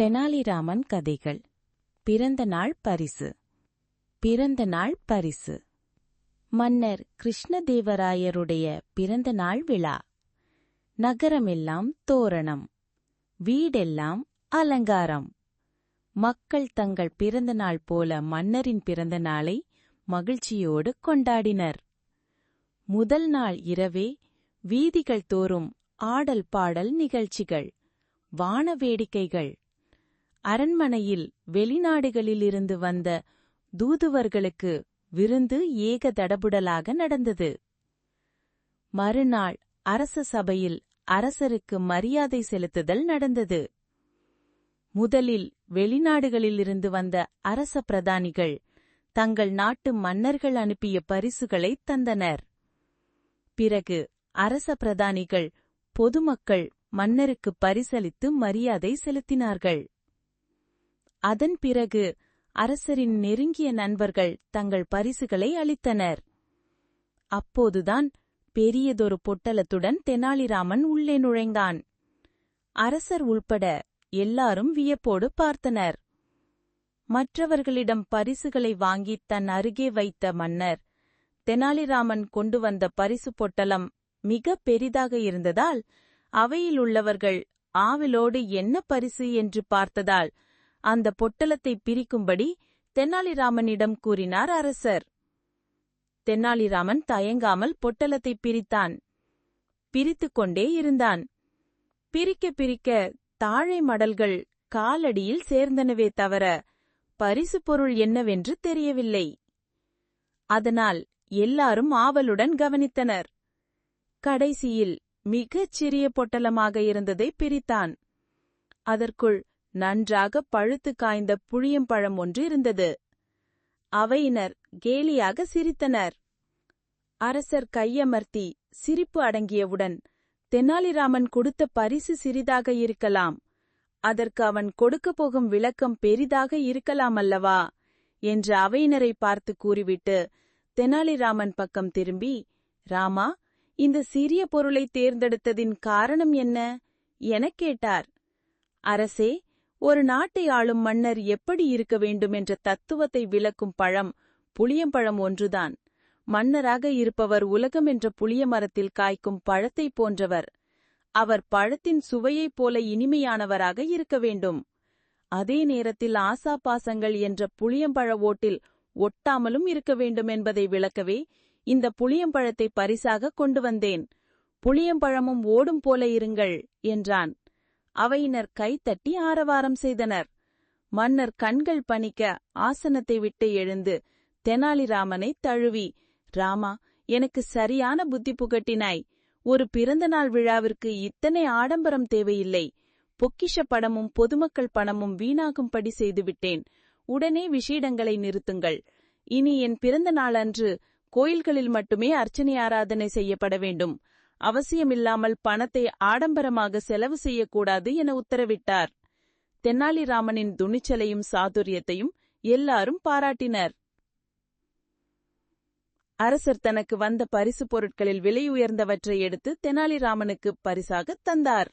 தெனாலிராமன் கதைகள். பிறந்த நாள் பரிசு. பிறந்த நாள் பரிசு. மன்னர் கிருஷ்ணதேவராயருடைய பிறந்த நாள் விழா. நகரமெல்லாம் தோரணம். வீடெல்லாம் அலங்காரம். மக்கள் தங்கள் பிறந்த நாள் போல மன்னரின் பிறந்த நாளை மகிழ்ச்சியோடு கொண்டாடினர். முதல் நாள் இரவே வீதிகள் தோறும் ஆடல் பாடல் நிகழ்ச்சிகள் வான வேடிக்கைகள் அரண்மனையில் வெளிநாடுகளிலிருந்து வந்த தூதுவர்களுக்கு விருந்து ஏக தடபுடலாக நடந்தது. மறுநாள் அரச சபையில் அரசருக்கு மரியாதை செலுத்துதல் நடந்தது. முதலில் வெளிநாடுகளிலிருந்து வந்த அரச பிரதானிகள் தங்கள் நாட்டு மன்னர்கள் அனுப்பிய பரிசுகளை தந்தனர். பிறகு அரச பிரதானிகள் பொதுமக்கள் மன்னருக்கு பரிசளித்து மரியாதை செலுத்தினார்கள். அதன் பிறகு அரசரின் நெருங்கிய நண்பர்கள் தங்கள் பரிசுகளை அளித்தனர். அப்போதுதான் பெரியதொரு பொட்டலத்துடன் தெனாலிராமன் உள்ளே நுழைந்தான். அரசர் உள்பட எல்லாரும் வியப்போடு பார்த்தனர். மற்றவர்களிடம் பரிசுகளை வாங்கி தன் அருகே வைத்த மன்னர் தெனாலிராமன் கொண்டு வந்த பரிசு பொட்டலம் மிக பெரிதாக இருந்ததால் அவையில் உள்ளவர்கள் ஆவலோடு என்ன பரிசு என்று பார்த்ததால் அந்த பொட்டலத்தை பிரிக்கும்படி தெனாலிராமனிடம் கூறினார் அரசர். தெனாலிராமன் தயங்காமல் பொட்டலத்தை பிரித்தான். பிரித்துக் கொண்டே இருந்தான். பிரிக்க பிரிக்க தாழை மடல்கள் காலடியில் சேர்ந்தனவே தவிர பரிசு பொருள் என்னவென்று தெரியவில்லை. அதனால் எல்லாரும் ஆவலுடன் கவனித்தனர். கடைசியில் மிகச் சிறிய பொட்டலமாக இருந்ததை பிரித்தான். அதற்குள் நன்றாக பழுத்து காய்ந்த புளியம்பழம் ஒன்று இருந்தது. அவையினர் கேலியாக சிரித்தனர். அரசர் கையமர்த்தி சிரிப்பு அடங்கியவுடன் தெனாலிராமன் கொடுத்த பரிசு சிறிதாக இருக்கலாம். அதற்கு அவன் கொடுக்கப் போகும் விளக்கம் பெரிதாக இருக்கலாம் அல்லவா என்று அவையினரை பார்த்து கூறிவிட்டு தெனாலிராமன் பக்கம் திரும்பி ராமா இந்த சிறிய பொருளை தேர்ந்தெடுத்ததின் காரணம் என்ன? எனக் கேட்டார். அரசே ஒரு நாட்டை ஆளும் மன்னர் எப்படி இருக்க வேண்டும் என்ற தத்துவத்தை விளக்கும் பழம் புளியம்பழம் ஒன்றுதான். மன்னராக இருப்பவர் உலகம் என்ற புளிய மரத்தில் காய்க்கும் பழத்தைப் போன்றவர். அவர் பழத்தின் சுவையைப் போல இனிமையானவராக இருக்க வேண்டும். அதே நேரத்தில் ஆசா பாசங்கள் என்ற புளியம்பழ ஓட்டில் ஒட்டாமலும் இருக்க வேண்டும் என்பதை விளக்கவே இந்த புளியம்பழத்தை பரிசாக கொண்டு வந்தேன். புளியம்பழமும் ஓடும் போல இருங்கள் என்றான். அவையினர் கைத்தட்டி ஆரவாரம் செய்தனர். மன்னர் கண்கள் பணிக்க ஆசனத்தை விட்டு எழுந்து தெனாலிராமனை தழுவி ராமா எனக்கு சரியான புத்தி புகட்டினாய். ஒரு பிறந்தநாள் விழாவிற்கு இத்தனை ஆடம்பரம் தேவையில்லை. பொக்கிஷ படமும் பொதுமக்கள் பணமும் வீணாகும்படி செய்துவிட்டேன். உடனே விஷீடங்களை நிறுத்துங்கள். இனி என் பிறந்த நாளன்று கோயில்களில் மட்டுமே அர்ச்சனை ஆராதனை செய்யப்பட வேண்டும். அவசியமில்லாமல் பணத்தை ஆடம்பரமாக செலவு செய்யக்கூடாது என உத்தரவிட்டார். தென்னாலிராமனின் துணிச்சலையும் சாதுரியத்தையும் எல்லாரும் பாராட்டினர். அரசர் தனக்கு வந்த பரிசு பொருட்களில் விலை உயர்ந்தவற்றை எடுத்து தெனாலிராமனுக்கு பரிசாகத் தந்தார்.